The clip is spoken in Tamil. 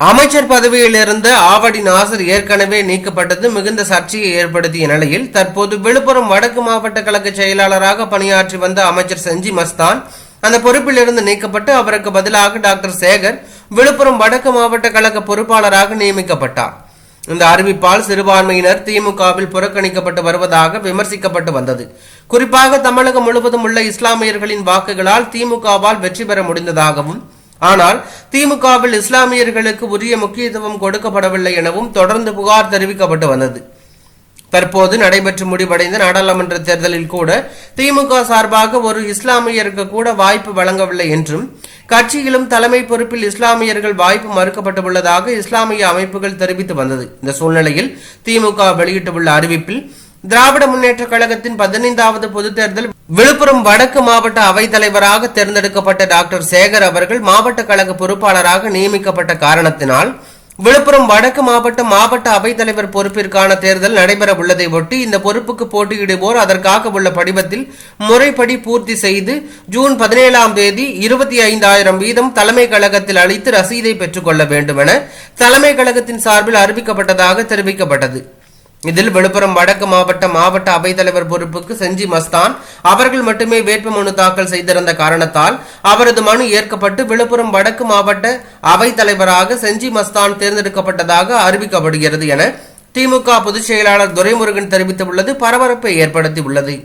அமைச்சர் பதவியிலிருந்து ஆவடி நாசர் ஏற்கனவே நீக்கப்பட்டது மிகுந்த சர்ச்சையை ஏற்படுத்திய நிலையில் தற்போது விழுப்புரம் வடக்கு மாவட்ட கழக செயலாளராக பணியாற்றி வந்த அமைச்சர் செஞ்சி மஸ்தான் அந்த பொறுப்பிலிருந்து நீக்கப்பட்டு அவருக்கு பதிலாக டாக்டர் சேகர் விழுப்புரம் வடக்கு மாவட்ட கழக பொறுப்பாளராக நியமிக்கப்பட்டார். இந்த அறிவிப்பால் சிறுபான்மையினர் திமுகவில் புறக்கணிக்கப்பட்டு வருவதாக விமர்சிக்கப்பட்டு வந்தது. குறிப்பாக தமிழகம் முழுவதும் உள்ள இஸ்லாமியர்களின் வாக்குகளால் திமுகவால் வெற்றி பெற முடிந்ததாகவும் ஆனால் திமுகவில் இஸ்லாமியர்களுக்கு உரிய முக்கியத்துவம் கொடுக்கப்படவில்லை எனவும் தொடர்ந்து புகார் தெரிவிக்கப்பட்டு வந்தது. தற்போது நடைபெற்று முடிவடைந்த நாடாளுமன்ற தேர்தலில் கூட திமுக சார்பாக ஒரு இஸ்லாமியருக்கு கூட வாய்ப்பு வழங்கவில்லை என்றும் கட்சியிலும் தலைமை பொறுப்பில் இஸ்லாமியர்கள் வாய்ப்பு மறுக்கப்பட்டுள்ளதாக இஸ்லாமிய அமைப்புகள் தெரிவித்து வந்தது. இந்த சூழ்நிலையில் திமுக வெளியிட்டுள்ள அறிவிப்பில் திராவிட முன்னேற்ற கழகத்தின் பதினைந்தாவது பொதுத் தேர்தல் விழுப்புரம் வடக்கு மாவட்ட அவைத் தலைவராக தேர்ந்தெடுக்கப்பட்ட டாக்டர் சேகர் அவர்கள் மாவட்ட கழக பொறுப்பாளராக நியமிக்கப்பட்ட காரணத்தினால் விழுப்புரம் வடக்கு மாவட்ட மாவட்ட அவைத்தலைவர் பொறுப்பிற்கான தேர்தல் நடைபெற உள்ளதை ஒட்டி இந்த பொறுப்புக்கு போட்டியிடுவோர் அதற்காக உள்ள படிவத்தில் முறைப்படி பூர்த்தி செய்து ஜூன் பதினேழாம் தேதி இருபத்தி ஐந்தாயிரம் வீதம் தலைமை கழகத்தில் அளித்து ரசீதை பெற்றுக்கொள்ள வேண்டும் என தலைமை கழகத்தின் சார்பில் அறிவிக்கப்பட்டதாக தெரிவிக்கப்பட்டது. இதில் விழுப்புரம் வடக்கு மாவட்ட மாவட்ட அவைத்தலைவர் பொறுப்புக்கு செஞ்சி மஸ்தான். அவர்கள் மட்டுமே வேட்புமனு தாக்கல் செய்திருந்த காரணத்தால் அவரது மனு ஏற்கப்பட்டு விழுப்புரம் வடக்கு மாவட்ட அவைத்தலைவராக செஞ்சி மஸ்தான் தேர்ந்தெடுக்கப்பட்டதாக அறிவிக்கப்படுகிறது என திமுக பொதுச் செயலாளர் துரைமுருகன் தெரிவித்துள்ளது. பரபரப்பை ஏற்படுத்தியுள்ளது.